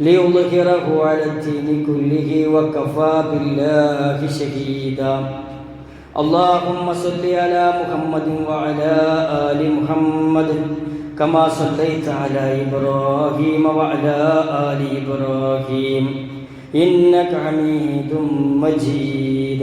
ليظهره على الدين كله وكفى بالله شهيدا اللهم صل على محمد وعلى آل محمد كما صليت على إبراهيم وعلى آل إبراهيم إنك حميد مجيد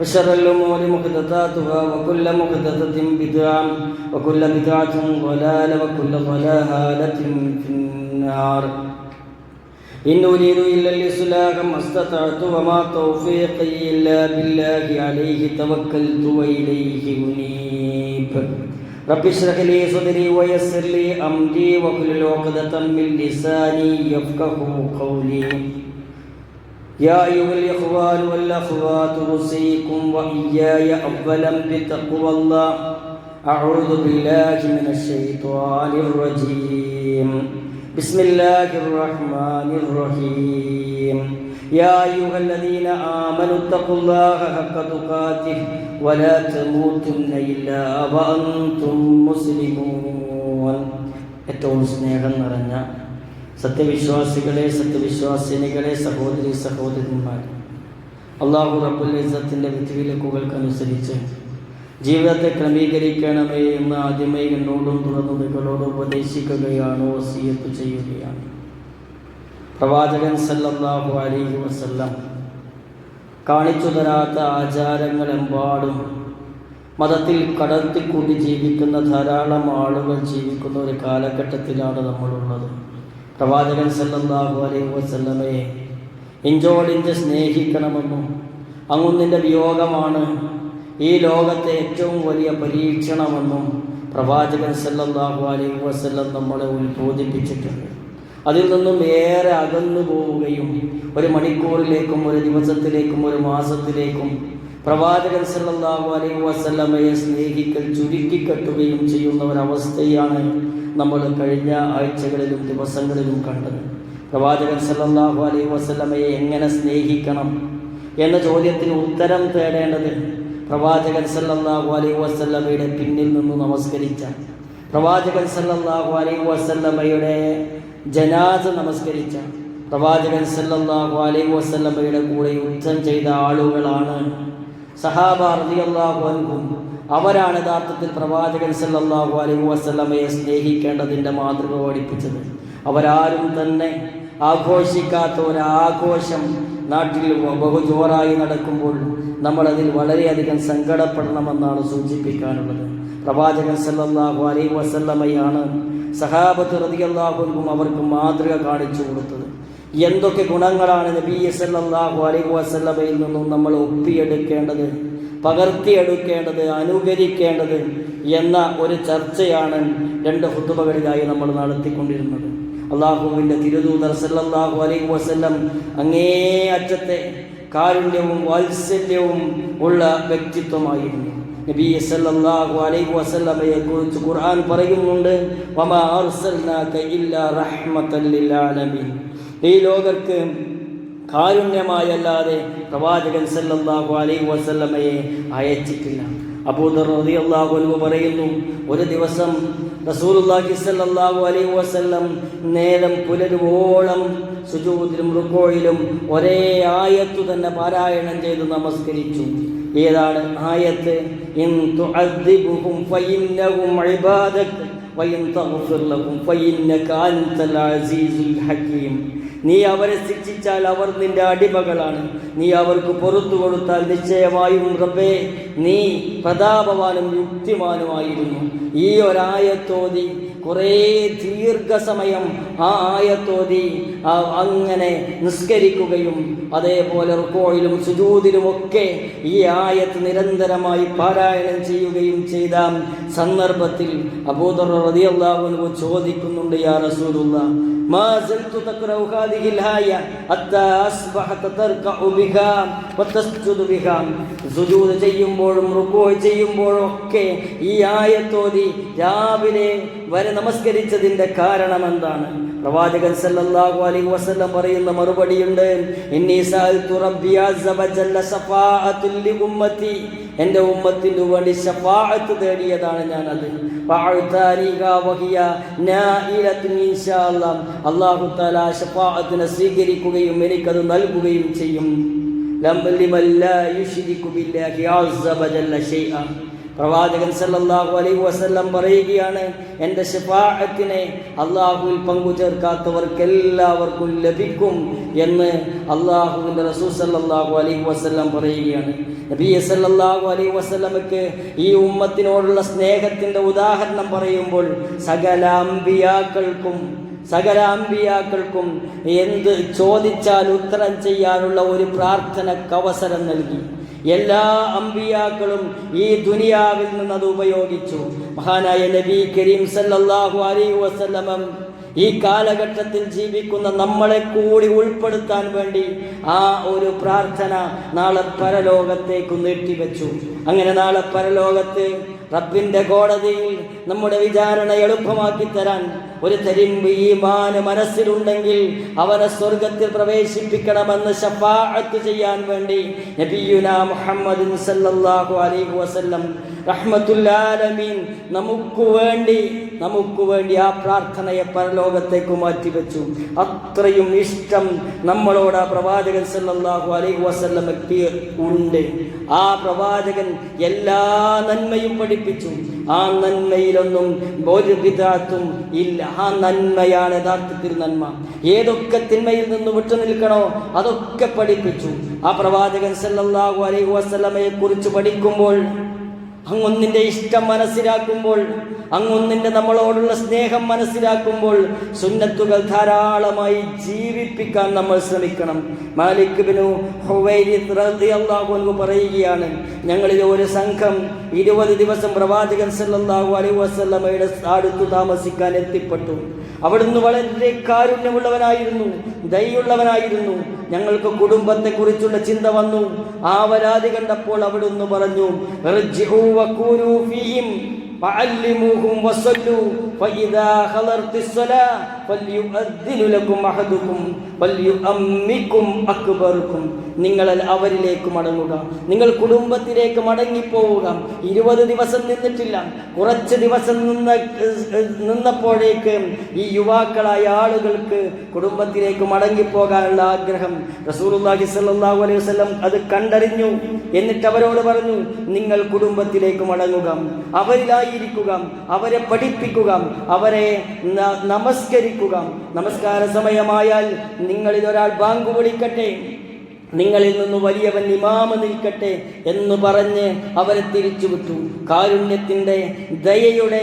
وشر الأمور محدثاتها وكل محدثة بدعة وكل بدعة ضلالة وكل ضلالة في النار. إن أريد إلا الإصلاح ما استطعت وما توفيقي إلا بالله عليه توكلت وإليه أنيب. رب اشرح لي صدري ويسر لي أمري واحلل عقدة من لساني يفقه قولي. يا أيها الإخوان والأخوات أوصيكم وإياي أولا بتقوى الله أعوذ بالله من الشيطان الرجيم بسم الله الرحمن الرحيم يا أيها الذين آمنوا اتقوا الله حق تقاته ولا تموتن إلا وأنتم مسلمون ഏറ്റവും സ്നേഹം നിറഞ്ഞ സത്യവിശ്വാസികളെ സത്യവിശ്വാസിനികളെ സഹോദരി സഹോദരന്മാർ അള്ളാഹു റബുലിസത്തിന്റെ വിധിവിലക്കുകൾക്കനുസരിച്ച് ജീവിതത്തെ ക്രമീകരിക്കണമേ എന്ന് ആദ്യമേ എന്നോടും തുറന്നു നിങ്ങളോട് ഉപദേശിക്കുകയാണ് വസീയത്ത് ചെയ്യുകയാണ്. പ്രവാചകൻ സല്ലല്ലാഹു അലൈഹി വസല്ലം കാണിച്ചു തരാത്ത ആചാരങ്ങളെമ്പാടും മതത്തിൽ കടത്തിക്കൂട്ടി ജീവിക്കുന്ന ധാരാളം ആളുകൾ ജീവിക്കുന്ന ഒരു കാലഘട്ടത്തിലാണ് നമ്മളുള്ളത്. പ്രവാചകൻ സല്ലല്ലാഹു അലൈഹി വസല്ലമയെ ഇഞ്ചോടിഞ്ച് സ്നേഹിക്കണമെന്നും അങ്ങുന്നിന്റെ വിയോഗമാണ് ഈ ലോകത്തെ ഏറ്റവും വലിയ പരീക്ഷണമെന്നും പ്രവാചകൻ സല്ലാഹു അലൈഹി വസല്ലം നമ്മളെ ഉത്ബോധിപ്പിച്ചിട്ടുണ്ട്. അതിൽ നിന്നും ഏറെ അകന്നു പോവുകയും ഒരു മണിക്കൂറിലേക്കും ഒരു ദിവസത്തിലേക്കും ഒരു മാസത്തിലേക്കും പ്രവാചകൻ സല്ലാഹു അലൈഹി വസല്ലമയെ സ്നേഹിക്കൽ ചുരുക്കിക്കെട്ടുകയും ചെയ്യുന്ന ഒരവസ്ഥയാണ് നമ്മൾ കഴിഞ്ഞ ആഴ്ചകളിലും ദിവസങ്ങളിലും കണ്ടത്. പ്രവാചകൻ സല്ലാഹു അലൈഹി വസ്ലമയെ എങ്ങനെ സ്നേഹിക്കണം എന്ന ചോദ്യത്തിന് ഉത്തരം തേടേണ്ടത് പ്രവാചകൻ സല്ലാഹു അലൈഹി വസ്ലമയുടെ പിന്നിൽ നിന്ന് നമസ്കരിച്ച പ്രവാചകൻ സല്ലാഹു അലൈഹി വസ്ലമയുടെ ജനാസ നമസ്കരിച്ച പ്രവാചകൻ സല്ലാഹു അലൈഹി വസ്ലമയുടെ കൂടെ യുദ്ധം ചെയ്ത ആളുകളാണ് സഹാബ റളിയല്ലാഹു അൻഹും. അവരാണ് യഥാർത്ഥത്തിൽ പ്രവാചകൻ സല്ലാഹു അലൈഹി വസ്ലമയെ സ്നേഹിക്കേണ്ടതിന്റെ മാതൃക പഠിപ്പിച്ചത്. അവരാരും തന്നെ ആഘോഷിക്കാത്ത ഒരാഘോഷം നാട്ടിൽ ബഹുജോറായി നടക്കുമ്പോൾ നമ്മളതിൽ വളരെയധികം സങ്കടപ്പെടണമെന്നാണ് സൂചിപ്പിക്കാനുള്ളത്. പ്രവാചകൻ സല്ലാഹു അലൈഹി വസല്ലമയാണ് സഹാബത്ത് റതിയല്ലാഹുക്കും അവർക്ക് മാതൃക കാണിച്ചു കൊടുത്തത്. എന്തൊക്കെ ഗുണങ്ങളാണ് നബി സല്ലല്ലാഹു അലൈഹി വസല്ലമയിൽ നിന്നും നമ്മൾ ഒപ്പിയെടുക്കേണ്ടത്? പകർത്തിയെടുക്കേണ്ടത് അനുകരിക്കേണ്ടത് എന്ന ഒരു ചർച്ചയാണ് രണ്ട് ഹുത്തുബകളിലായി നമ്മൾ നടത്തിക്കൊണ്ടിരുന്നത്. അള്ളാഹുവിന്റെ തിരുദൂതർ സല്ലാഹു അലൈഹി വസല്ലം അങ്ങേ അറ്റത്തെ കാരുണ്യവും വാത്സല്യവും ഉള്ള വ്യക്തിത്വമായിരുന്നു. നബി സല്ലല്ലാഹു അലൈഹി വസല്ലമയെ കുറിച്ച് ഖുർആൻ പറയുന്നുണ്ട് വമാ അർസൽനാക ഇല്ലാ ലിൽ ആലമീൻ. ഈ ലോകർക്ക് കാരുണ്യമായല്ലാതെ പ്രവാചകൻ സല്ലല്ലാഹു അലൈഹി വസല്ലമയെ അയച്ചിട്ടില്ല. അബൂദർ റളിയല്ലാഹു അൻഹു പറയുന്നു ഒരു ദിവസം റസൂലുള്ളാഹി സ്വല്ലല്ലാഹു അലൈഹി വസല്ലം നേരം പുലരുവോളം സുജൂദിലും റുക്കോയിലും ഒരേ ആയത്തു തന്നെ പാരായണം ചെയ്ത് നമസ്കരിച്ചു. ഏതാണ് ആയത്ത്? ഇൻ തുഅദ്ദിബുഹും ഫഇന്നഹും ഫഇന്നക ഹകീം. നീ അവരെ ശിക്ഷിച്ചാൽ അവർ നിന്റെ അടിമകളാണ്. നീ അവർക്ക് പുറത്തു കൊടുത്താൽ നിശ്ചയമായും റബ്ബേ നീ പ്രതാപവാനും യുക്തിമാനുമായിരുന്നു. ഈ ഒരായത്തോതി കുറേ ദീർഘസമയം ആ ആയത്തോതി അങ്ങനെ നിസ്കരിക്കുകയും അതേപോലെ റുക്കോയിലും സുജൂതിലുമൊക്കെ ഈ ആയത്ത് നിരന്തരമായി പാരായണം ചെയ്യുകയും ചെയ്ത സന്ദർഭത്തിൽ അബൂദർ റതിയല്ലാഹുനു ചോദിക്കുന്നുണ്ട് യാ റസൂലുള്ള മാ സൽതു തക്രൗഹാ هذه الآية حتى أصبحت تركع بها وتسجد بها സുജൂദ് ചെയ്യുമ്പോഴും റുക്കോയ് ചെയ്യുമ്പോഴും ഒക്കെ ഈ ആയത്തോതി രാവിലെ വരെ നമസ്കരിച്ചതിന്റെ കാരണം എന്താണ് പ്രവാചകൻ സല്ലല്ലാഹു അലൈഹി വസല്ലം പറയുന്ന മറുപടിയുണ്ട്. ഇന്നി സഅൽതു റബ്ബി അസ്സ വജല്ല ശഫാഅത്തുൽ ലി ഉമ്മത്തി എന്റെ ഉമ്മത്തിനു വേണ്ടി ശഫാഅത്ത് തേടിയതാണ് ഞാൻ ഞാനത് അള്ളാഹു താല ശഫാഅത്തിനെ സ്വീകരിക്കുകയും എനിക്കത് നൽകുകയും ചെയ്യും. ലംബലിമല്ല ബില്ലാഹി അസ്സ വജല്ല ഷൈഅ പ്രവാചകൻ സല്ലല്ലാഹു അലൈഹി വസല്ലം പറയുകയാണ് എന്റെ ഷഫാഅത്തിനെ അള്ളാഹുവിൽ പങ്കു ചേർക്കാത്തവർക്ക് എല്ലാവർക്കും ലഭിക്കും എന്ന് അള്ളാഹുവിന്റെ റസൂൽ സല്ലല്ലാഹു അലൈഹി വസല്ലം പറയുകയാണ്. നബി സല്ലല്ലാഹു അലൈഹി വസല്ലമക്ക് ഈ ഉമ്മത്തിനോടുള്ള സ്നേഹത്തിന്റെ ഉദാഹരണം പറയുമ്പോൾ സകല അമ്പിയാക്കൾക്കും സകല അമ്പിയാക്കൾക്കും എന്ത് ചോദിച്ചാൽ ഉത്തരം ചെയ്യാനുള്ള ഒരു പ്രാർത്ഥനക്കവസരം നൽകി. എല്ലാ അമ്പിയാക്കളും ഈ ദുനിയാവിൽ നിന്ന് അത് ഉപയോഗിച്ചു. മഹാനായ നബി കരീം സല്ലാഹു അലൈഹി വസ്ലമം ഈ കാലഘട്ടത്തിൽ ജീവിക്കുന്ന നമ്മളെ കൂടി ഉൾപ്പെടുത്താൻ വേണ്ടി ആ ഒരു പ്രാർത്ഥന നാളെ പരലോകത്തേക്ക് നീട്ടിവെച്ചു. അങ്ങനെ നാളെ പരലോകത്ത് റബ്ബിന്റെ കോടതിയിൽ നമ്മുടെ വിചാരണ എളുപ്പമാക്കി തരാൻ ഒരു തരിമ്പ് ഈ മാന് മനസ്സിലുണ്ടെങ്കിൽ അവനെ സ്വർഗത്തിൽ പ്രവേശിപ്പിക്കണമെന്ന് ഷഫാഅത്ത് ചെയ്യാൻ വേണ്ടി നബിയുന മുഹമ്മദ് സല്ലല്ലാഹു അലൈഹി വസല്ലം റഹ്മത്തുല്ലാലമീൻ നമുക്ക് വേണ്ടി നമുക്ക് വേണ്ടി ആ പ്രാർത്ഥനയെ പരലോകത്തേക്ക് മാറ്റിവെച്ചു. അത്രയും ഇഷ്ടം നമ്മളോട് ആ പ്രവാചകൻ സല്ലല്ലാഹു അലൈഹി വസല്ലമക്ക് ഉണ്ട്. ആ പ്രവാചകൻ എല്ലാ നന്മയും പഠിപ്പിച്ചു. ആ നന്മയിലൊന്നും ഒരു വിധാത്തും ഇല്ല. ആ നന്മയാണ് യഥാർത്ഥത്തിൽ നന്മ. ഏതൊക്കെ തിന്മയിൽ നിന്ന് വിട്ടുനിൽക്കണോ അതൊക്കെ പഠിപ്പിച്ചു. ആ പ്രവാചകൻ സല്ലല്ലാഹു അലൈഹി വസല്ലമയെ കുറിച്ച് പഠിക്കുമ്പോൾ അങ്ങൊന്നിന്റെ ഇഷ്ടം മനസ്സിലാക്കുമ്പോൾ അങ്ങൊന്നിന്റെ നമ്മളോടുള്ള സ്നേഹം മനസ്സിലാക്കുമ്പോൾ സുന്നത്തുകൾ ധാരാളമായി ജീവിപ്പിക്കാൻ നമ്മൾ ശ്രമിക്കണം. മാലിക് ബിനു അള്ളാഹു പറയുകയാണ് ഞങ്ങളിൽ ഒരു സംഘം ഇരുപത് ദിവസം പ്രവാചകൻ സല്ലാഹു അലൈഹി വസ്ലമയുടെ അടുത്തു താമസിക്കാൻ എത്തിപ്പെട്ടു. അവിടുന്ന് വളരെ കാരുണ്യമുള്ളവനായിരുന്നു ദയുള്ളവനായിരുന്നു. ഞങ്ങൾക്ക് കുടുംബത്തെ കുറിച്ചുള്ള ചിന്ത വന്നു. ആ വരാതി കണ്ടപ്പോൾ അവിടുന്ന് പറഞ്ഞു "ഇർജിഉ വകൂനു ഫീഹിം. فعلموهم وصلوا فإذا حضرت الصلاة فليؤذن لكم أحدكم فليؤمكم أكبركم നിങ്ങൾ അവരിലേക്ക് മടങ്ങുക നിങ്ങൾ കുടുംബത്തിലേക്ക് മടങ്ങിപ്പോവുക ഇരുപത് ദിവസം നിന്നിട്ടില്ല കുറച്ച് ദിവസം നിന്ന നിന്നപ്പോഴേക്ക് ഈ യുവാക്കളായ ആളുകൾക്ക് കുടുംബത്തിലേക്ക് മടങ്ങിപ്പോകാനുള്ള ആഗ്രഹം റസൂലുള്ളാഹി സ്വല്ലല്ലാഹു അലൈഹി വസല്ലം അത് കണ്ടറിഞ്ഞു എന്നിട്ട് അവരോട് പറഞ്ഞു നിങ്ങൾ കുടുംബത്തിലേക്ക് മടങ്ങുക അവരിലായിരിക്കുക അവരെ പഠിപ്പിക്കുക അവരെ നമസ്കരിക്കുക നമസ്കാര സമയമായാൽ നിങ്ങളിൽ ഒരാൾ ബാങ്ക് വിളിക്കട്ടെ. നിങ്ങളിൽ നിന്ന് വലിയവൻ ഇമാമ നിൽക്കട്ടെ എന്ന് പറഞ്ഞ് അവരെ തിരിച്ചുവിട്ടു കാരുണ്യത്തിന്റെ ദയയുടെ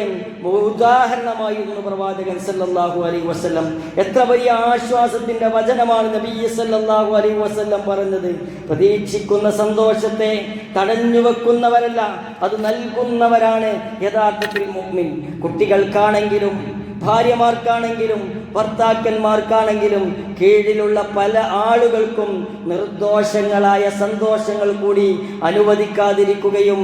ഉദാഹരണമായിരുന്നു പ്രവാചകൻ സല്ലാഹു അലൈഹി വസല്ലം എത്ര വലിയ ആശ്വാസത്തിന്റെ വചനമാണ് നബി സല്ലല്ലാഹു അലൈഹി വസല്ലം പറഞ്ഞത്. പ്രതീക്ഷിക്കുന്ന സന്തോഷത്തെ തടഞ്ഞു വെക്കുന്നവരല്ല അത് നൽകുന്നവരാണ് യഥാർത്ഥത്തിൽ മുഅ്മിൻ. കുട്ടികൾക്കാണെങ്കിലും ഭാര്യമാർക്കാണെങ്കിലും ഭർത്താക്കന്മാർക്കാണെങ്കിലും കീഴിലുള്ള പല ആളുകൾക്കും നിർദോഷങ്ങളായ സന്തോഷങ്ങൾ കൂടി അനുവദിക്കാതിരിക്കുകയും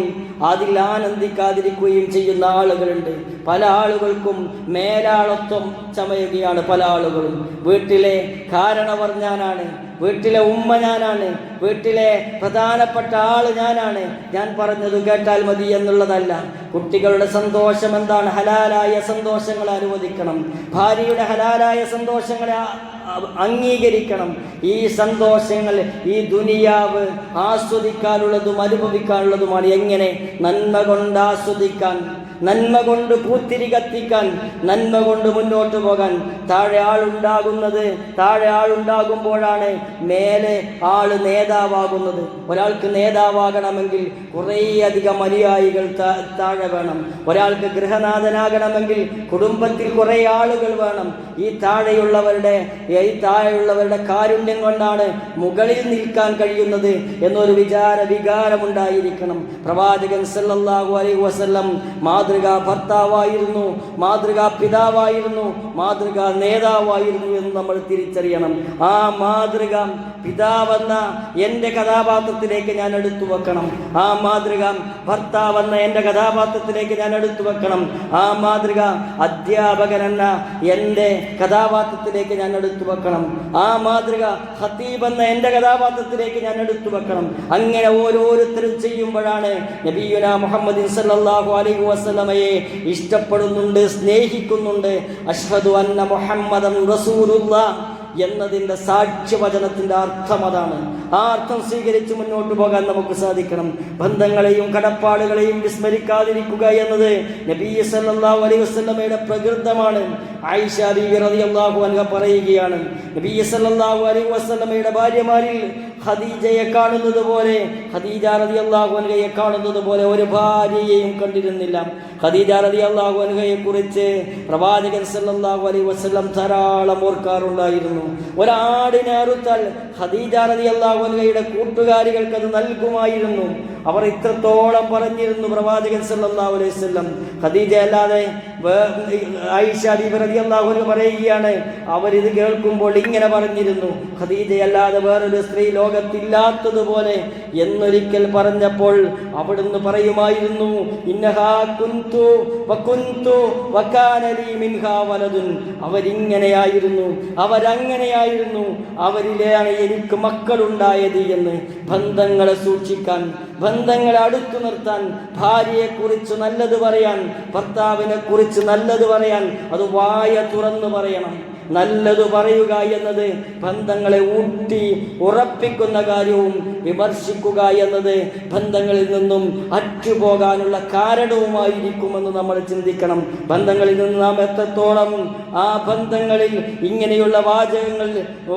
അതിൽ ആനന്ദിക്കാതിരിക്കുകയും ചെയ്യുന്ന ആളുകളുണ്ട്. പല ആളുകൾക്കും മേലാളത്വം ചമയുകയാണ് പല ആളുകളും. വീട്ടിലെ കാരണവർ ഞാനാണ് വീട്ടിലെ ഉമ്മ ഞാനാണ് വീട്ടിലെ പ്രധാനപ്പെട്ട ആൾ ഞാനാണ്. ഞാൻ പറഞ്ഞത് കേട്ടാൽ മതി എന്നുള്ളതല്ല. കുട്ടികളുടെ സന്തോഷം എന്താണ്? ഹലാലായ സന്തോഷങ്ങൾ അനുവദിക്കണം. ഭാര്യയുടെ ഹലാലായ സന്തോഷങ്ങളെ അംഗീകരിക്കണം. ഈ സന്തോഷങ്ങൾ ഈ ദുനിയാവ് ആസ്വദിക്കാനുള്ളതും അനുഭവിക്കാനുള്ളതുമാണ്. എങ്ങനെ? നന്മ കൊണ്ട് ആസ്വദിക്കാൻ. നന്മ കൊണ്ട് പൂത്തിരി കത്തിക്കാൻ നന്മ കൊണ്ട് മുന്നോട്ട് പോകാൻ. താഴെ ആളുണ്ടാകുന്നത് താഴെ ആളുണ്ടാകുമ്പോഴാണ് മേലെ ആൾ നേതാവാകുന്നത്. ഒരാൾക്ക് നേതാവാകണമെങ്കിൽ കുറേയധികം അനുയായികൾ താഴെ വേണം. ഒരാൾക്ക് ഗൃഹനാഥനാകണമെങ്കിൽ കുടുംബത്തിൽ കുറേ ആളുകൾ വേണം. ഈ താഴെയുള്ളവരുടെ ഈ താഴെയുള്ളവരുടെ കാരുണ്യം കൊണ്ടാണ് മുകളിൽ നിൽക്കാൻ കഴിയുന്നത് എന്നൊരു വിചാര വികാരമുണ്ടായിരിക്കണം. പ്രവാചകൻ സല്ലല്ലാഹു അലൈഹി വസല്ലം മാതൃകാ ഭർത്താവായിരുന്നു മാതൃകാ പിതാവായിരുന്നു മാതൃകാ നേതാവായിരുന്നു എന്ന് നമ്മൾ തിരിച്ചറിയണം. ആ മാതൃക പിതാവെന്ന എന്റെ കഥാപാത്രത്തിലേക്ക് ഞാൻ എടുത്തു വെക്കണം. ആ മാതൃക ഭർത്താവെന്ന എന്റെ കഥാപാത്രത്തിലേക്ക് ഞാൻ എടുത്തു വെക്കണം. ആ മാതൃക അധ്യാപകനെന്ന എന്റെ കഥാപാത്രത്തിലേക്ക് ഞാൻ എടുത്തു വെക്കണം. ആ മാതൃക ഹത്തീബ് എന്ന എന്റെ കഥാപാത്രത്തിലേക്ക് ഞാൻ എടുത്തു വെക്കണം. അങ്ങനെ ഓരോരുത്തരും ചെയ്യുമ്പോഴാണ് നബിയുന മുഹമ്മദ് സല്ലല്ലാഹു അലൈഹി വസല്ലമയെ ഇഷ്ടപ്പെടുന്നുണ്ട് സ്നേഹിക്കുന്നുണ്ട്. അഷ്ഹദു അന്ന മുഹമ്മദൻ റസൂലുള്ള എന്നതിന്റെ സാക്ഷ്യവചനത്തിന്റെ അർത്ഥം അതാണ്. ആ അർത്ഥം സ്വീകരിച്ച് മുന്നോട്ട് പോകാൻ നമുക്ക് സാധിക്കണം. ബന്ധങ്ങളെയും കടപ്പാടുകളെയും വിസ്മരിക്കാതിരിക്കുക എന്നത് നബി സല്ലല്ലാഹു അലൈഹി വസല്ലമയുടെ പ്രകൃതമാണ്. ആയിഷ ബീവി റളിയല്ലാഹു അൻഹ പറയുകയാണ്. നബി സല്ലല്ലാഹു അലൈഹി വസല്ലമയുടെ ഭാര്യമാരിൽ ഖദീജയെ കാണുന്നത് പോലെ ഖദീജ റതി അൻഹയെ കാണുന്നത് പോലെ ഒരു ഭാര്യയെയും കണ്ടിരുന്നില്ല. ഖദീജ റതി അൻഹയെ കുറിച്ച് പ്രവാചകൻ സല്ലാഹു അലൈ വസ്ലം ധാരാളം ഓർക്കാറുണ്ടായിരുന്നു. ഒരാടിനെ അറുത്താൽ ഖദീജ റതി അൻഹയുടെ കൂട്ടുകാരികൾക്ക് അത് നൽകുമായിരുന്നു. അവർ ഇത്രത്തോളം പറഞ്ഞിരുന്നു പ്രവാചകൻ സല്ലല്ലാഹു അലൈഹി വസല്ലം. ഖദീജ അല്ലാതെ പറയുകയാണ്. അവരിത് കേൾക്കുമ്പോൾ ഇങ്ങനെ പറഞ്ഞിരുന്നു. ഖദീജയല്ലാതെ വേറൊരു സ്ത്രീ ലോകത്തില്ലാത്തതുപോലെ എന്നൊരിക്കൽ പറഞ്ഞപ്പോൾ അവിടുന്ന് പറയുമായിരുന്നു. അവരിങ്ങനെയായിരുന്നു അവരങ്ങനെയായിരുന്നു. അവരിലാണ് എനിക്ക് മക്കളുണ്ടായത് എന്ന് ബന്ധങ്ങളെ സൂക്ഷിക്കാൻ ബന്ധങ്ങളെ അടുത്തു നിർത്താൻ ഭാര്യയെക്കുറിച്ച് നല്ലത് പറയാൻ ഭർത്താവിനെ കുറിച്ച് നല്ലത് പറയാൻ അത് വായ തുറന്നു പറയണം. നല്ലത് പറയുക എന്നത് ബന്ധങ്ങളെ ഊട്ടി ഉറപ്പിക്കുന്ന കാര്യവും വിമർശിക്കുക എന്നത് ബന്ധങ്ങളിൽ നിന്നും അറ്റുപോകാനുള്ള കാരണവുമായിരിക്കുമെന്ന് നമ്മൾ ചിന്തിക്കണം. ബന്ധങ്ങളിൽ നിന്ന് നാം എത്രത്തോളം ആ ബന്ധങ്ങളിൽ ഇങ്ങനെയുള്ള വാചകങ്ങൾ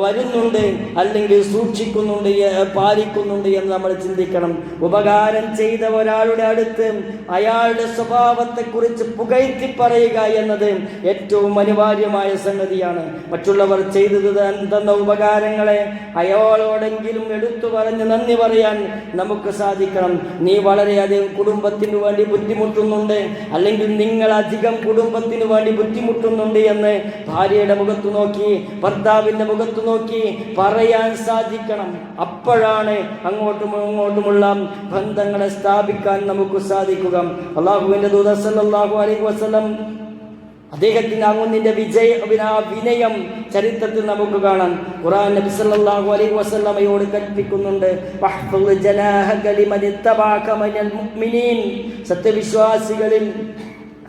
വരുന്നുണ്ട് അല്ലെങ്കിൽ സൂക്ഷിക്കുന്നുണ്ട് പാലിക്കുന്നുണ്ട് എന്ന് നമ്മൾ ചിന്തിക്കണം. ഉപകാരം ചെയ്ത ഒരാളുടെ അടുത്ത് അയാളുടെ സ്വഭാവത്തെക്കുറിച്ച് പുകഴ്ത്തി പറയുക എന്നത് ഏറ്റവും അനിവാര്യമായ സംഗതിയാണ്. മറ്റുള്ളവർ ചെയ്തത് തന്ന ഉപകാരങ്ങളെ അയാളോടെങ്കിലും എടുത്തു പറഞ്ഞ് നന്ദി പറയാൻ നമുക്ക് സാധിക്കണം. നീ വളരെയധികം കുടുംബത്തിന് വേണ്ടി ബുദ്ധിമുട്ടുന്നുണ്ട്. അല്ലെങ്കിൽ നിങ്ങൾ അധികം കുടുംബത്തിന് വേണ്ടി ബുദ്ധിമുട്ടുന്നുണ്ട് എന്ന് ഭാര്യയുടെ മുഖത്ത് നോക്കി ഭർത്താവിന്റെ മുഖത്ത് നോക്കി പറയാൻ സാധിക്കണം. അപ്പോഴാണ് അങ്ങോട്ടും ഇങ്ങോട്ടുമുള്ള ബന്ധങ്ങളെ സ്ഥാപിക്കാൻ നമുക്ക് സാധിക്കുക. അള്ളാഹുവിന്റെ ദൂത സല്ലല്ലാഹു അലൈഹി വസല്ലം അദ്ദേഹത്തിന് അങ്ങുന്നിന്റെ വിജയ വിനയം ചരിത്രത്തിൽ നമുക്ക് കാണാം ഖുറാൻ നബി സല്ലല്ലാഹു അലൈഹി വസല്ലമയോട് കൽപ്പിക്കുന്നുണ്ട് വഹ്ഫുൽ ജനാഹക ലിമൻ ഇത്തബഅക മിനൽ മുഅ്മിനീൻ. സത്യവിശ്വാസികളിൽ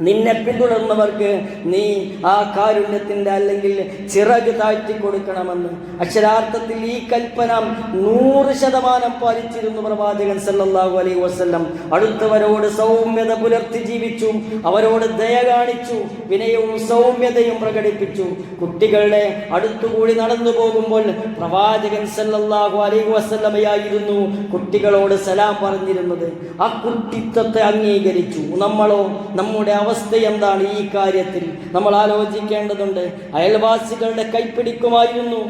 നിന്നെ പിന്തുടർന്നവർക്ക് നീ ആ കാരുണ്യത്തിന്റെ അല്ലെങ്കിൽ ചിറക് താഴ്ത്തി കൊടുക്കണമെന്ന്. അക്ഷരാർത്ഥത്തിൽ ഈ കൽപ്പന നൂറ് ശതമാനം പാലിച്ചിരുന്നു പ്രവാചകൻ സല്ലാഹു അലൈ വസല്ലം. അടുത്തവരോട് സൗമ്യത പുലർത്തി ജീവിച്ചു. അവരോട് ദയ കാണിച്ചു. വിനയവും സൗമ്യതയും പ്രകടിപ്പിച്ചു. കുട്ടികളുടെ അടുത്തുകൂടി നടന്നു പോകുമ്പോൾ പ്രവാചകൻ സല്ലാഹു അലൈ വസല്ലമയായിരുന്നു കുട്ടികളോട് സലാം പറഞ്ഞിരുന്നത്. ആ കുട്ടിത്വത്തെ അംഗീകരിച്ചു. നമ്മളോ നമ്മുടെ അവസ്ഥ എന്താണ് ഈ കാര്യത്തിൽ? നമ്മൾ ആലോചിക്കേണ്ടതുണ്ട് അയൽവാസികളുടെ കൈപ്പിടിക്കുമായിരുന്നു.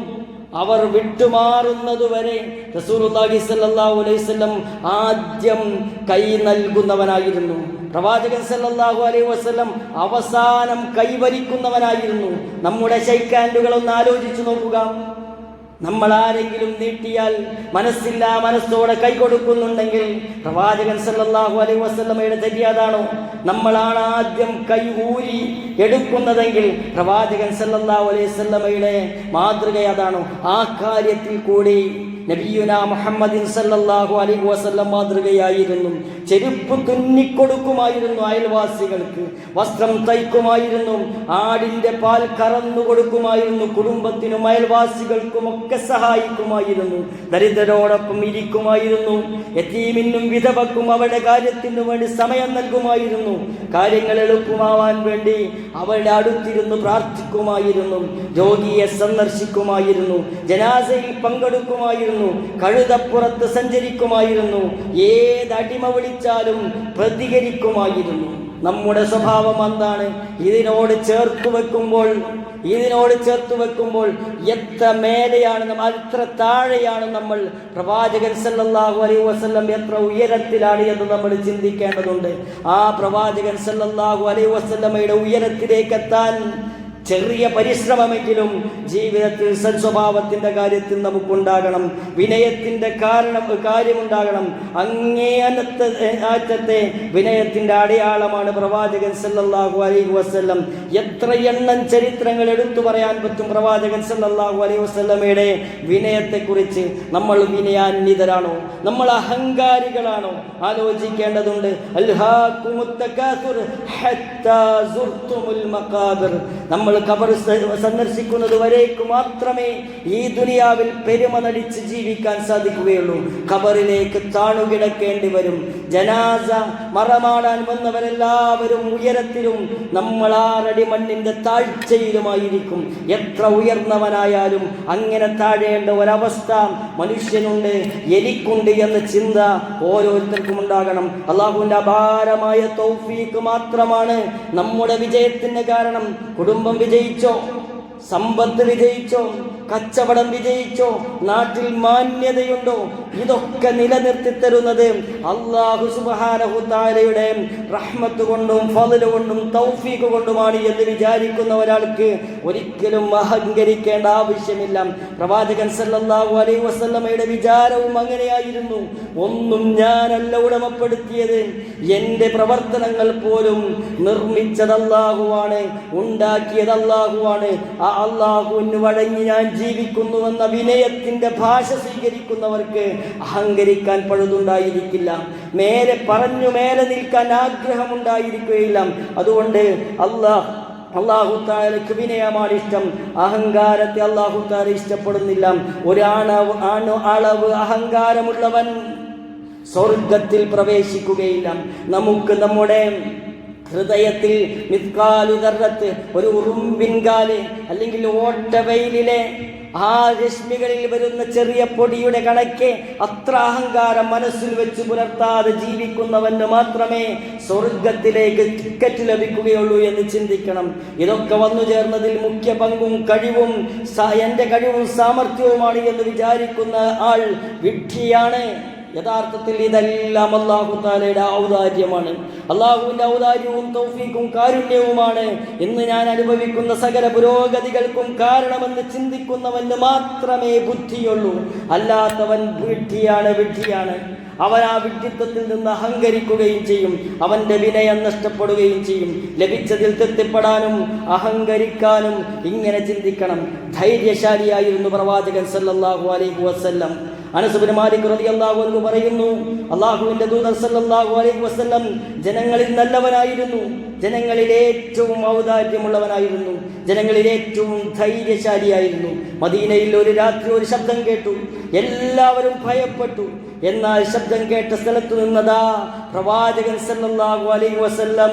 അവർ വിട്ടുമാറുന്നതുവരെ സ്വല്ലല്ലാഹു അലൈഹി വസല്ലം ആദ്യം കൈ നൽകുന്നവനായിരുന്നു. പ്രവാചകൻ സല്ലല്ലാഹു അലൈഹി വസല്ലം അവസാനം കൈവരിക്കുന്നവനായിരുന്നു. നമ്മുടെ ശൈക്കാൻഡുകളൊന്ന് ആലോചിച്ചു നോക്കുക. നമ്മൾ ആരെങ്കിലും നീട്ടിയാൽ മനസ്സില്ല മനസ്സോടെ കൈ കൊടുക്കുന്നുണ്ടെങ്കിൽ പ്രവാചകൻ സല്ലാഹു അലൈ വസ്ലമയുടെ ചര്യ അതാണോ? നമ്മളാണ് ആദ്യം കൈ ഊരി എടുക്കുന്നതെങ്കിൽ പ്രവാചകൻ സല്ലല്ലാഹു അലൈഹി വസല്ലമയുടെ മാതൃക അതാണോ? ആ കാര്യത്തിൽ കൂടി നബിയുന മുഹമ്മദിൻ സല്ലല്ലാഹു അലൈഹി വസല്ലം മാതൃകയായിരുന്നു. ചെരുപ്പ് തുന്നിക്കൊടുക്കുമായിരുന്നു അയൽവാസികൾക്ക്. വസ്ത്രം തയ്ക്കുമായിരുന്നു. ആടിന്റെ പാൽ കറന്നു കൊടുക്കുമായിരുന്നു. കുടുംബത്തിനും അയൽവാസികൾക്കും ഒക്കെ സഹായിക്കുമായിരുന്നു. ദരിദ്രരോടൊപ്പം ഇരിക്കുമായിരുന്നു. എത്തീമിനും വിധവക്കും അവരുടെ കാര്യത്തിനു വേണ്ടി സമയം നൽകുമായിരുന്നു. കാര്യങ്ങൾ എളുപ്പമാവാൻ വേണ്ടി അവരുടെ അടുത്തിരുന്ന് പ്രാർത്ഥിക്കുമായിരുന്നു. രോഗിയെ സന്ദർശിക്കുമായിരുന്നു. ജനാസയിൽ പങ്കെടുക്കുമായിരുന്നു. കഴുതപ്പുറത്ത് സഞ്ചരിക്കുമായിരുന്നു. ഏത് അടിമ വിളിച്ചാലും പ്രതികരിക്കുമായിരുന്നു. നമ്മുടെ സ്വഭാവം എന്താണ്? ഇതിനോട് ചേർത്ത് വെക്കുമ്പോൾ ഇതിനോട് ചേർത്ത് വെക്കുമ്പോൾ എത്ര മേലെയാണ് നമ്മൾ എത്ര താഴെയാണ് നമ്മൾ. പ്രവാചകൻ സല്ലല്ലാഹു അലൈഹി വസല്ലം എത്ര ഉയരത്തിലാണ് എന്ന് നമ്മൾ ചിന്തിക്കേണ്ടതുണ്ട്. ആ പ്രവാചകൻ സല്ലല്ലാഹു അലൈഹി വസല്ലമയുടെ ഉയരത്തിലേക്ക് എത്താൻ ചെറിയ പരിശ്രമമെങ്കിലും ജീവിതത്തിൽ സൽസ്വഭാവത്തിന്റെ കാര്യത്തിൽ നമുക്കുണ്ടാകണം. വിനയത്തിന്റെ കാരണം കാര്യമുണ്ടാകണം. അങ്ങേ അനത്തെ ആറ്റത്തെ വിനയത്തിന്റെ അടയാളമാണ് പ്രവാചകൻ സല്ലല്ലാഹു അലൈഹി വസ്ല്ലം. എത്ര എണ്ണം ചരിത്രങ്ങൾ എടുത്തു പറയാൻ പറ്റും പ്രവാചകൻ സല്ലല്ലാഹു അലൈഹി വസല്ലമയുടെ വിനയത്തെക്കുറിച്ച്? നമ്മൾ വിനയാന്വിതരാണോ? നമ്മൾ അഹങ്കാരികളാണോ? ആലോചിക്കേണ്ടതുണ്ട്. അൽഹാക്കുമുത്ത് ഖബർ സന്ദർശിക്കുന്നത് വരേക്ക് മാത്രമേ ഈ ദുനിയാവിൽ പെരുമ നടിച്ച് ജീവിക്കാൻ സാധിക്കുകയുള്ളൂ. കബറിലേക്ക് താണുകിടക്കേണ്ടി വരും. ജനാസ മറമാടാൻ വന്നവരെല്ലാവരും ഉയരത്തിലും നമ്മൾ ആറടി മണ്ണിന്റെ താഴ്ചയിലുമായിരിക്കും. എത്ര ഉയർന്നവനായാലും അങ്ങനെ താഴേണ്ട ഒരവസ്ഥ മനുഷ്യനുണ്ട് എനിക്കുണ്ട് എന്ന ചിന്ത ഓരോരുത്തർക്കും ഉണ്ടാകണം. അള്ളാഹുവിന്റെ അപാരമായ തൗഫീക്ക് മാത്രമാണ് നമ്മുടെ വിജയത്തിന് കാരണം. കുടുംബം വിജയിച്ചോ? സമ്പത്ത് വിജയിച്ചോ? കച്ചവടം വിജയിച്ചോ? നാട്ടിൽ മാന്യതയുണ്ടോ? ഇതൊക്കെ നിലനിർത്തി തരുന്നത് അള്ളാഹു സുബാനഹുത്താലയുടെ റഹ്മത്ത് കൊണ്ടും ഫതിൽ കൊണ്ടും തൗഫീഖ് കൊണ്ടുമാണ് എന്ന് വിചാരിക്കുന്ന ഒരാൾക്ക് ഒരിക്കലും അഹങ്കരിക്കേണ്ട ആവശ്യമില്ല. പ്രവാചകൻ സല്ലാഹു അലൈ വസല്ലമയുടെ വിചാരവും അങ്ങനെയായിരുന്നു. ഒന്നും ഞാനല്ല ഉടമപ്പെടുത്തിയത്. എന്റെ പ്രവർത്തനങ്ങൾ പോലും നിർമ്മിച്ചത് അല്ലാഹുവാണ് ഉണ്ടാക്കിയത് അല്ലാഹുവാണ് ആ അള്ളാഹുവിന് വഴങ്ങി ഞാൻ ജീവിക്കുന്നുവെന്ന വിനയത്തിന്റെ ഭാഷ സ്വീകരിക്കുന്നവർക്ക് അഹങ്കരിക്കാൻ പഴുതുണ്ടായിരിക്കില്ല. മേലെ പറഞ്ഞു മേലെ നിൽക്കാൻ ആഗ്രഹമുണ്ടായിരിക്കുകയില്ല. അതുകൊണ്ട് അള്ളാഹ് അള്ളാഹു താലക്ക് വിനയമാണ് ഇഷ്ടം. അഹങ്കാരത്തെ അള്ളാഹു താല ഇഷ്ടപ്പെടുന്നില്ല. ഒരാണവ് ആണ് അളവ് അഹങ്കാരമുള്ളവൻ സ്വർഗത്തിൽ പ്രവേശിക്കുകയില്ല. നമുക്ക് നമ്മുടെ ഹൃദയത്തിൽ മിത്കാലുതർത്ത് ഒരു ഉറുമ്പിൻകാൽ അല്ലെങ്കിൽ ഓട്ടവെയിലിലെ ആ രശ്മികളിൽ വരുന്ന ചെറിയ പൊടിയുടെ കണക്കെ അത്ര അഹങ്കാരം മനസ്സിൽ വെച്ച് പുലർത്താതെ ജീവിക്കുന്നവന് മാത്രമേ സ്വർഗത്തിലേക്ക് ടിക്കറ്റ് ലഭിക്കുകയുള്ളൂ എന്ന് ചിന്തിക്കണം. ഇതൊക്കെ വന്നു ചേർന്നതിൽ മുഖ്യ പങ്കും കഴിവും എന്റെ കഴിവും സാമർഥ്യവുമാണ് എന്ന് വിചാരിക്കുന്ന ആൾ വിഡ്ഢിയാണ്. യഥാർത്ഥത്തിൽ ഇതെല്ലാം അള്ളാഹു താലയുടെ ഔദാര്യമാണ്. അള്ളാഹുവിന്റെ ഔദാര്യവും തൗഫീക്കും കാരുണ്യവുമാണ്. ഇന്ന് ഞാൻ അനുഭവിക്കുന്ന സകല പുരോഗതികൾക്കും കാരണമെന്ന് ചിന്തിക്കുന്നവന് മാത്രമേ ബുദ്ധിയുള്ളൂ. അല്ലാത്തവൻ വിഡ്ഢിയാണ് വിഡ്ഢിയാണ്. അവൻ ആ വിഡ്ഢിത്വത്തിൽ നിന്ന് അഹങ്കരിക്കുകയും ചെയ്യും. അവന്റെ വിനയം നഷ്ടപ്പെടുകയും ചെയ്യും. ലഭിച്ചതിൽ തൃപ്തിപ്പെടാനും അഹങ്കരിക്കാനും ഇങ്ങനെ ചിന്തിക്കണം. ധൈര്യശാലിയായിരുന്നു പ്രവാചകൻ സല്ലാഹു അലൈഹി വസല്ലം. മാലിക് പറയുന്നു അള്ളാഹുവിന്റെ ദൂതർ അലൈഹി ജനങ്ങളിൽ നല്ലവനായിരുന്നു. ജനങ്ങളിൽ ഏറ്റവും ഔദാര്യമുള്ളവനായിരുന്നു. ജനങ്ങളിൽ ഏറ്റവും ധൈര്യശാലിയായിരുന്നു. മദീനയിൽ ഒരു രാത്രി ഒരു ശബ്ദം കേട്ടു. എല്ലാവരും ഭയപ്പെട്ടു. എന്നാൽ ശബ്ദം കേട്ട സ്ഥലത്തു നിന്നതാ പ്രവാചകൻ സല്ലല്ലാഹു അലൈഹി വസല്ലം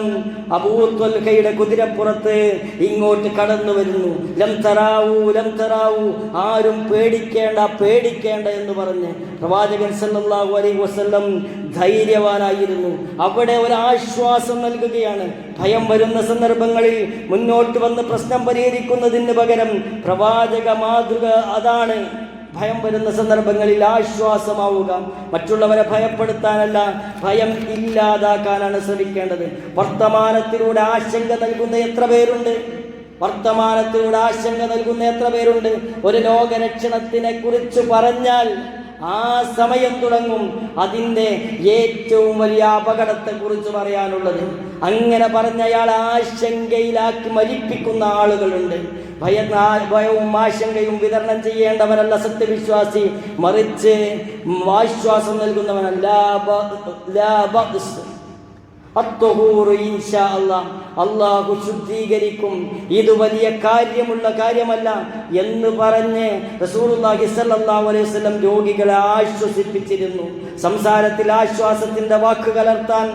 അബൂ ത്വൽഹയുടെ കുതിരപ്പുറത്ത് ഇങ്ങോട്ട് കടന്നു വരുന്നു. ലം തറാവൂ ലം തറാവൂ ആരും പേടിക്കേണ്ട പേടിക്കേണ്ട എന്ന് പറഞ്ഞ് പ്രവാചകൻ സല്ലല്ലാഹു അലൈഹി വസല്ലം ധൈര്യവാനായിരുന്നു. അവിടെ ഒരു ആശ്വാസം നൽകുകയാണ്. ഭയം വരുന്ന സന്ദർഭങ്ങളിൽ മുന്നോട്ട് വന്ന് പ്രശ്നം പരിഹരിക്കുന്നതിന് പകരം പ്രവാചക മാതൃക അതാണ്. ഭയം വരുന്ന സന്ദർഭങ്ങളിൽ ആശ്വാസമാവുക. മറ്റുള്ളവരെ ഭയപ്പെടുത്താനല്ല ഭയം ഇല്ലാതാക്കാനാണ് ശ്രമിക്കേണ്ടത്. വർത്തമാനത്തിലൂടെ ആശങ്ക നൽകുന്ന എത്ര പേരുണ്ട്? വർത്തമാനത്തിലൂടെ ആശങ്ക നൽകുന്ന എത്ര പേരുണ്ട്? ഒരു ലോകരക്ഷണത്തിനെ കുറിച്ച് പറഞ്ഞാൽ ആ സമയം തുടങ്ങും അതിന്റെ ഏറ്റവും വലിയ അപകടത്തെക്കുറിച്ച് പറയാനുള്ളത്. അങ്ങനെ പറഞ്ഞ അയാൾ ആശങ്കയിലാക്കി മരിപ്പിക്കുന്ന ആളുകളുണ്ട്. ഭയ ഭയവും ആശങ്കയും വിതരണം ചെയ്യേണ്ടവനല്ല സത്യവിശ്വാസി. മറിച്ച് ആശ്വാസം നൽകുന്നവനല്ല അള്ളാഹു ശുദ്ധീകരിക്കും. ഇത് വലിയ കാര്യമുള്ള കാര്യമല്ല എന്ന് പറഞ്ഞ് വസല്ലം രോഗികളെ ആശ്വസിപ്പിച്ചിരുന്നു. സംസാരത്തിൽ ആശ്വാസത്തിന്റെ വാക്ക് കലർത്താൻ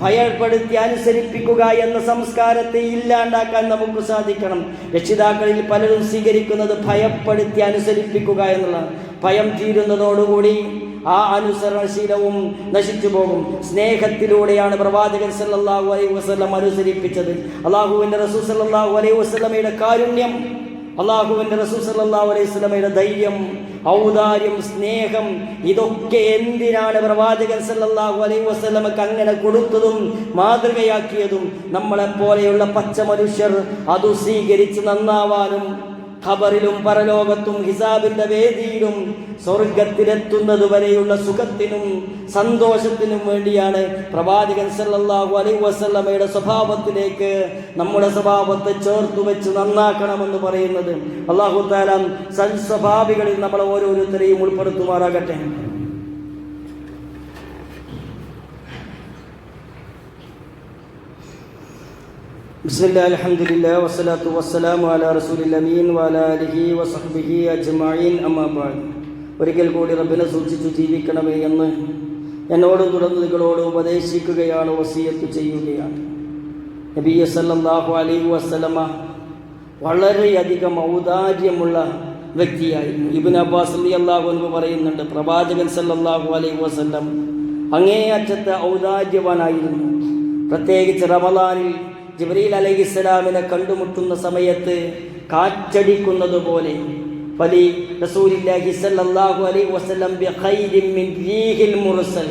ഭയപ്പെടുത്തി അനുസരിപ്പിക്കുക എന്ന സംസ്കാരത്തെ ഇല്ലാണ്ടാക്കാൻ നമുക്ക് സാധിക്കണം. രക്ഷിതാക്കളിൽ പലരും സ്വീകരിക്കുന്നത് ഭയപ്പെടുത്തി അനുസരിപ്പിക്കുക എന്നുള്ളതാണ്. ഭയം തീരുന്നതോടുകൂടി ആ അനുസരണശീലവും നശിച്ചു പോകും സ്നേഹത്തിലൂടെയാണ് പ്രവാചകൻ സല്ലാഹു അലൈഹി വസ്ലം അനുസരിപ്പിച്ചത്. അള്ളാഹുവിന്റെ റസൂൽ സല്ലല്ലാഹു അലൈഹി വസ്ലമയുടെ കാരുണ്യം അള്ളാഹുവിന്റെ റസൂൽ സല്ലല്ലാഹു അലൈഹി വസല്ലമയുടെ ധൈര്യം ഔദാര്യം സ്നേഹം ഇതൊക്കെ എന്തിനാണ് പ്രവാചകൻ സല്ലാഹു അലൈഹി വസ്ലമക്ക് അങ്ങനെ കൊടുത്തതും മാതൃകയാക്കിയതും? നമ്മളെ പോലെയുള്ള പച്ച മനുഷ്യർ അത് സ്വീകരിച്ച് നന്നാവാനും ഖബറിലും പരലോകത്തും ഹിസാബിന്റെ വേദിയിലും സ്വർഗത്തിലെത്തുന്നത് വരെയുള്ള സുഖത്തിനും സന്തോഷത്തിനും വേണ്ടിയാണ് പ്രവാചകൻ സല്ലല്ലാഹു അലൈഹി വസല്ലമയുടെ സ്വഭാവത്തിലേക്ക് നമ്മുടെ സ്വഭാവത്തെ ചേർത്തു വെച്ച് നന്നാക്കണമെന്ന് പറയുന്നത്. അള്ളാഹു താലാം സൽസ്വഭാവികളിൽ നമ്മളെ ഓരോരുത്തരെയും ഉൾപ്പെടുത്തുമാറാകട്ടെ. ബിസ്മില്ലാ അൽഹംദുലില്ലാ വസ്സലാത്തു വസ്സലാമു അലാ റസൂലിൽ അമീൻ വഅല ആലിഹി വസഹ്ബിഹി അജ്മഈൻ അമ്മാ ബഅദ് ഒരിക്കൽ കൂടി റബ്ബിനെ സൂക്ഷിച്ചു ജീവിക്കണമേ എന്ന് എന്നോടും തുടർന്ന് നിങ്ങളോട് ഉപദേശിക്കുകയാണ് വസീയത്ത് ചെയ്യുകയാണ്. നബി സല്ലല്ലാഹു അലൈഹി വസല്ലമ വളരെയധികം ഔദാര്യമുള്ള വ്യക്തിയായിരുന്നു. ഇബിൻ അബ്ബാസ് അലി അള്ളാഹു എന്ന് പറയുന്നുണ്ട് പ്രവാചകൻ സല്ലല്ലാഹു അലൈഹി വസല്ലം അങ്ങേയറ്റത്തെ ഔദാര്യവാനായിരുന്നു. പ്രത്യേകിച്ച് റമലാനിൽ ജിബ്രീൽ അലൈഹിസ്സലാമിനെ കണ്ടുമുട്ടുന്ന സമയത്ത് കാറ്റടിക്കുന്നത് പോലെ വലി റസൂലില്ലാഹി സല്ലല്ലാഹു അലൈഹി വസല്ലം ബിഖൈരിൻ മിൻ റീഹിൽ മുർസൽ.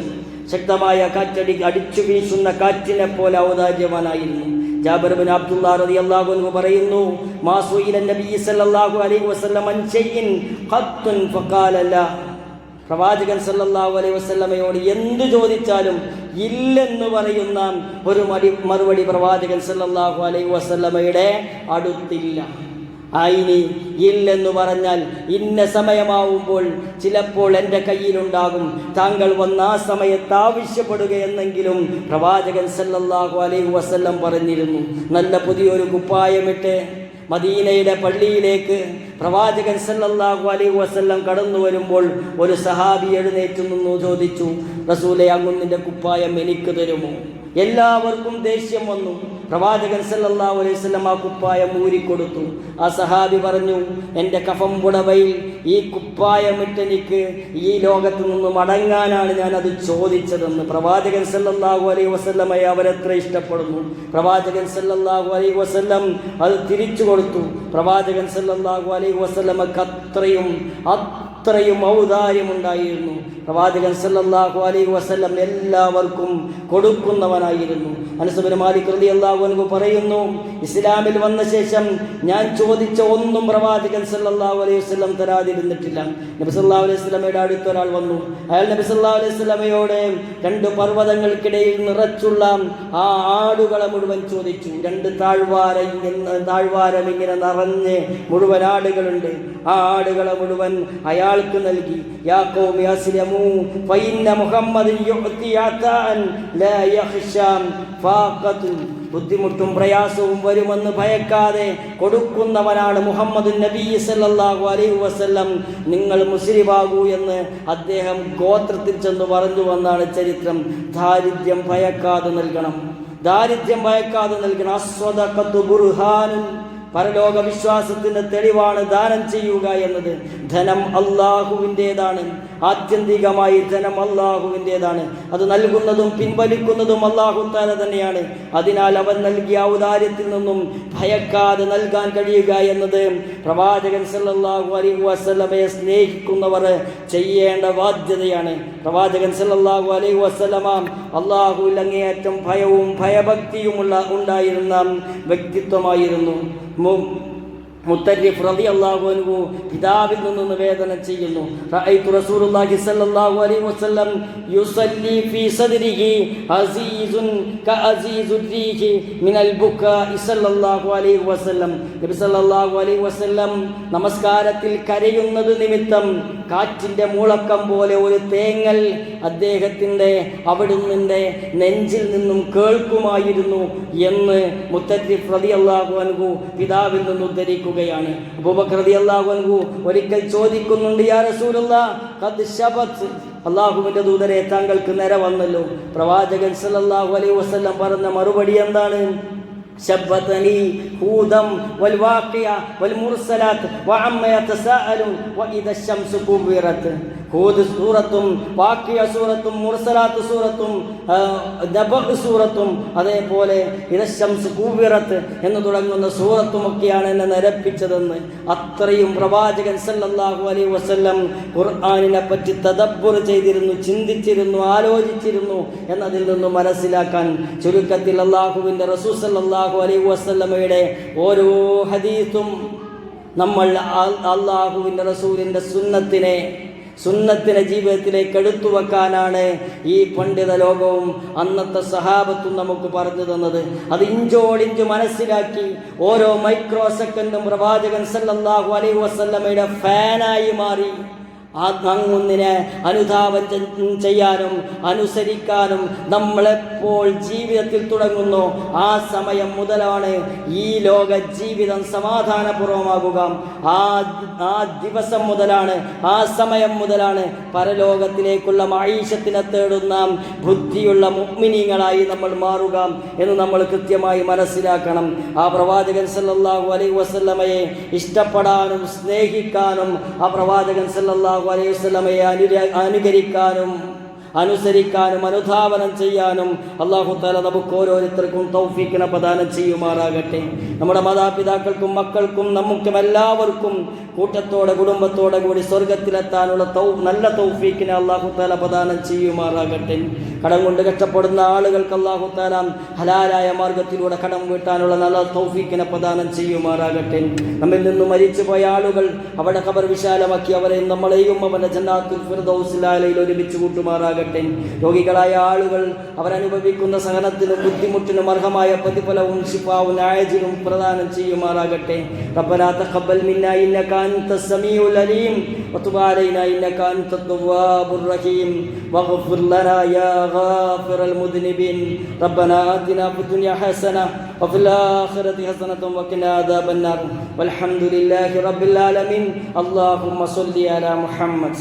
ശക്തമായ കാറ്റടി അടിച്ചു വീശുന്ന കാറ്റിനെ പോലെ ഔദാര്യവാനായിരുന്നു. ജാബിർ ബിൻ അബ്ദുല്ലാ റളിയല്ലാഹു അൻഹു പറയുന്നു മാസുയില നബി സല്ലല്ലാഹു അലൈഹി വസല്ലം അൻ ഷൈഇൻ ഖത്തുൻ ഫഖാല ലാ പ്രവാചകൻ സല്ലല്ലാഹു അലൈഹി വസല്ലമയോട് എന്ത് ചോദിച്ചാലും ഇല്ലെന്ന് പറയുന്ന ഒരു മടി മറുപടി പ്രവാചകൻ സല്ലല്ലാഹു അലൈഹി വസല്ലമയുടെ അടുത്തില്ല. ആയിനി ഇല്ലെന്ന് പറഞ്ഞാൽ ഇന്ന സമയമാവുമ്പോൾ ചിലപ്പോൾ എന്റെ കയ്യിലുണ്ടാകും. താങ്കൾ വന്ന ആ സമയത്ത് ആവശ്യപ്പെടുകയെന്നെങ്കിലും പ്രവാചകൻ സല്ലല്ലാഹു അലൈഹി വസല്ലം പറഞ്ഞിരുന്നു. നല്ല പുതിയൊരു കുപ്പായമിട്ട് മദീനയുടെ പള്ളിയിലേക്ക് പ്രവാചകൻ സല്ലല്ലാഹു അലൈഹി വസല്ലം കടന്നു വരുമ്പോൾ ഒരു സഹാബി എഴുന്നേറ്റ് നിന്നു ചോദിച്ചു റസൂലെ അങ്ങുന്നിന്റെ കുപ്പായം എനിക്ക് തരുമോ? എല്ലാവർക്കും ദേഷ്യം വന്നു. പ്രവാചകൻ സല്ലല്ലാഹു അലൈഹി വസല്ലം ആ കുപ്പായം ഊരിക്കൊടുത്തു. ആ സഹാബി പറഞ്ഞു എന്റെ കഫം പുടവയിൽ ഈ കുപ്പായമിട്ട് എനിക്ക് ഈ ലോകത്ത് നിന്ന് മടങ്ങാനാണ് ഞാൻ അത് ചോദിച്ചതെന്ന് പ്രവാചകൻ സല്ലല്ലാഹു അലൈഹി വസല്ലമയെ അവരെത്ര ഇഷ്ടപ്പെടുന്നു. പ്രവാചകൻ സല്ലല്ലാഹു അലൈഹി വസല്ലം അത് തിരിച്ചു കൊടുത്തു. പ്രവാചകൻ സല്ലല്ലാഹു അലൈഹി വസല്ലമക്ക് അത്രയും അത്രയും ഔദാര്യമുണ്ടായിരുന്നു. പ്രവാചകൻ സല്ലല്ലാഹു അലൈഹി വസല്ലം എല്ലാവർക്കും കൊടുക്കുന്നവനായിരുന്നു. അനുസബിന് മാലിക് റളിയല്ലാഹു അൻഹു പറയുന്നു ഇസ്ലാമിൽ വന്ന ശേഷം ഞാൻ ചോദിച്ച ഒന്നും പ്രവാചകൻ സല്ലല്ലാഹു അലൈഹി വസല്ലം തരാതിരുന്നിട്ടില്ല. നബി സല്ലല്ലാഹു അലൈഹി വസല്ലമയുടെ അടുത്ത് ഒരാൾ വന്നു. അയാൾ നബി സല്ലല്ലാഹു അലൈഹി വസല്ലമയോട് രണ്ട് പർവതങ്ങൾക്കിടയിൽ നിറച്ചുള്ള ആ ആടുകളെ മുഴുവൻ ചോദിച്ചു. രണ്ട് താഴ്വാര താഴ്വാരം ഇങ്ങനെ നിറഞ്ഞ് മുഴുവൻ ആടുകളുണ്ട്. ആ ആടുകളെ മുഴുവൻ അയാൾക്ക് നൽകി ലാ ബുദ്ധിമുട്ടും പ്രയാസവും വരുമെന്ന് ഭയക്കാതെ കൊടുക്കുന്നവനാണ് മുഹമ്മദ് നബി സല്ലല്ലാഹു അലൈഹി വസല്ലം. നിങ്ങൾ മുസ്ലിമാകൂ എന്ന് അദ്ദേഹം ഗോത്രത്തിൽ ചെന്ന് പറഞ്ഞു വന്നാണ് ചരിത്രം. ദാരിദ്ര്യം ഭയക്കാതെ നൽകണം. ദാരിദ്ര്യം ഭയക്കാതെ നൽകണം. ബുർഹാനുൻ. പരലോക വിശ്വാസത്തിന്റെ തെളിവാണ് ദാനം ചെയ്യുക എന്നത്. ധനം അള്ളാഹുവിന്റെതാണ് ആത്യന്തികമായി ധനം അള്ളാഹുവിന്റെതാണ് അത് നൽകുന്നതും പിൻവലിക്കുന്നതും അള്ളാഹു താല തന്നെയാണ്. അതിനാൽ അവൻ നൽകിയ ഔദാര്യത്തിൽ നിന്നും ഭയക്കാതെ നൽകാൻ കഴിയുക എന്നത് പ്രവാചകൻ സല്ലാഹു അലി വസ്ലമയെ സ്നേഹിക്കുന്നവർ ചെയ്യേണ്ട ബാധ്യതയാണ്. പ്രവാചകൻ സല്ലാഹു അലൈഹി വസ്ലമ അള്ളാഹുവിൽ അങ്ങേയറ്റം ഭയവും ഭയഭക്തിയുമുള്ള ഉണ്ടായിരുന്ന വ്യക്തിത്വമായിരുന്നു. മു- മുത്തരിഫ് റളിയല്ലാഹു അൻഹു പിതാവിൽ നിന്ന് നിവേദനം ചെയ്യുന്നു. റസൂലുള്ളാഹി അലൈഹി വസല്ലം യുസല്ലി ഫീ സദ്രിഹി മിനൽ അലൈഹി വസല്ലം. നബി അലൈഹി വസല്ലം നമസ്കാരത്തിൽ കരയുന്നത് നിമിത്തം കാറ്റിന്റെ മൂളക്കം പോലെ ഒരു തേങ്ങൽ അദ്ദേഹത്തിന്റെ അവിടുന്നിന്റെ നെഞ്ചിൽ നിന്നും കേൾക്കുമായിരുന്നു എന്ന് മുത്തരിഫ് റതി അള്ളാഹു അൻഹു പിതാവിൽ നിന്ന് ഉദ്ധരിക്കുകയാണ് അബൂബക്കർ റളിയല്ലാഹു അൻഹു ഒരിക്കൽ ചോദിക്കുന്നുണ്ട് യാ റസൂലുള്ളാഹ് ഖദ് ശബത് അള്ളാഹുവിൻ്റെ ദൂതരെ താങ്കൾക്ക് നിര വന്നല്ലോ പ്രവാചകൻ സല്ലല്ലാഹു അലൈഹി വസല്ലം പറഞ്ഞ മറുപടി എന്താണ് شبتني هودا والواقع والمرسلات وعما يتساءلون وإذا الشمس كبرت ഹൂദ് സൂറത്തും വാക്കിയ സൂറത്തും മുർസലാത്ത് സൂറത്തും നബക് സൂറത്തും അതേപോലെ ഇരശംസ് കൂവിറത്ത് എന്ന് തുടങ്ങുന്ന സൂറത്തുമൊക്കെയാണ് എന്നെ നിരപ്പിച്ചതെന്ന് അത്രയും പ്രവാചകൻ സല്ലാഹു അലൈ വസ്ല്ലം ഖുർആാനിനെ പറ്റി തദബ്ബുർ ചെയ്തിരുന്നു ചിന്തിച്ചിരുന്നു ആലോചിച്ചിരുന്നു എന്നതിൽ നിന്ന് മനസ്സിലാക്കാൻ ചുരുക്കത്തിൽ അള്ളാഹുവിന്റെ റസൂ സല്ലാഹു അലൈഹി വസ്ല്ലമയുടെ ഓരോ ഹദീസും നമ്മൾ അള്ളാഹുവിന്റെ റസൂലിന്റെ സുന്നത്തിനെ സുന്നത്തിനെ ജീവിതത്തിലേക്ക് എടുത്തു വെക്കാനാണ് ഈ പണ്ഡിത ലോകവും അന്നത്തെ സഹാബത്തും നമുക്ക് പറഞ്ഞു തന്നത്. അത് ഇഞ്ചോടിഞ്ച് മനസ്സിലാക്കി ഓരോ മൈക്രോ സെക്കൻഡും പ്രവാചകൻ സല്ലാഹു അലൈഹി വസല്ലമയുടെ ഫാനായി മാറി. അങ്ങൊന്നിനെ അനുധാപം ചെയ്യാനും അനുസരിക്കാനും നമ്മളെപ്പോൾ ജീവിതത്തിൽ തുടങ്ങുന്നു ആ സമയം മുതലാണ് ഈ ലോക ജീവിതം സമാധാനപൂർവമാകുക. ആ ആ ദിവസം മുതലാണ് ആ സമയം മുതലാണ് പരലോകത്തിലേക്കുള്ള മൈഷത്തിനെ തേടുന്ന ബുദ്ധിയുള്ള മുഗ്മിനീങ്ങളായി നമ്മൾ മാറുക എന്ന് നമ്മൾ കൃത്യമായി മനസ്സിലാക്കണം. ആ പ്രവാചകൻ സല്ലാഹു അലൈ വസല്ലമയെ ഇഷ്ടപ്പെടാനും സ്നേഹിക്കാനും ആ പ്രവാചകൻ സല്ലല്ലാഹു അലൈഹി വസല്ലമയെ അനുകരിക്കാനും അനുസരിക്കാനും അനുധാവനം ചെയ്യാനും അള്ളാഹു താല നമുക്ക് ഓരോരുത്തർക്കും തൗഫീക്കിനെ പ്രദാനം ചെയ്യുമാറാകട്ടെ. നമ്മുടെ മാതാപിതാക്കൾക്കും മക്കൾക്കും നമുക്കും എല്ലാവർക്കും കൂട്ടത്തോടെ കുടുംബത്തോടെ കൂടി സ്വർഗത്തിലെത്താനുള്ള തൗ നല്ല തൗഫീക്കിനെ അള്ളാഹു താല പ്രദാനം ചെയ്യുമാറാകട്ടെ. കടം കൊണ്ട് കഷ്ടപ്പെടുന്ന ആളുകൾക്ക് അള്ളാഹു താല ഹലാലായ മാർഗത്തിലൂടെ കടം വീട്ടാനുള്ള നല്ല തൗഫീക്കിനെ പ്രദാനം ചെയ്യുമാറാകട്ടെ. നമ്മിൽ നിന്ന് മരിച്ചുപോയ ആളുകൾ അവിടെ ഖബർ വിശാലമാക്കി അവരെയും നമ്മളെയും അവന്റെ ജന്നാത്തുൽ ഫിർദൗസിലാലയിൽ ഒരുമിച്ച് കൂട്ടുമാറാകട്ടെ. രോഗികളായ ആളുകൾ അവരനുഭവിക്കുന്ന സഹനത്തിനും ബുദ്ധിമുട്ടിനും അർഹമായ പ്രതിഫലവും ശിഫാവും ആയജിനും പ്രദാനം ചെയ്യുമാറാകട്ടെ റബ്ബനാ തഖബ്ബൽ മിന്നാ ഇന്നക أنت السميع العليم وتب علينا إنك أنت التواب الرحيم واغفر لنا يا غافر المذنبين ربنا آتنا في الدنيا حسنة وفي الآخرة حسنة وقنا عذاب النار والحمد لله رب العالمين اللهم صل على محمد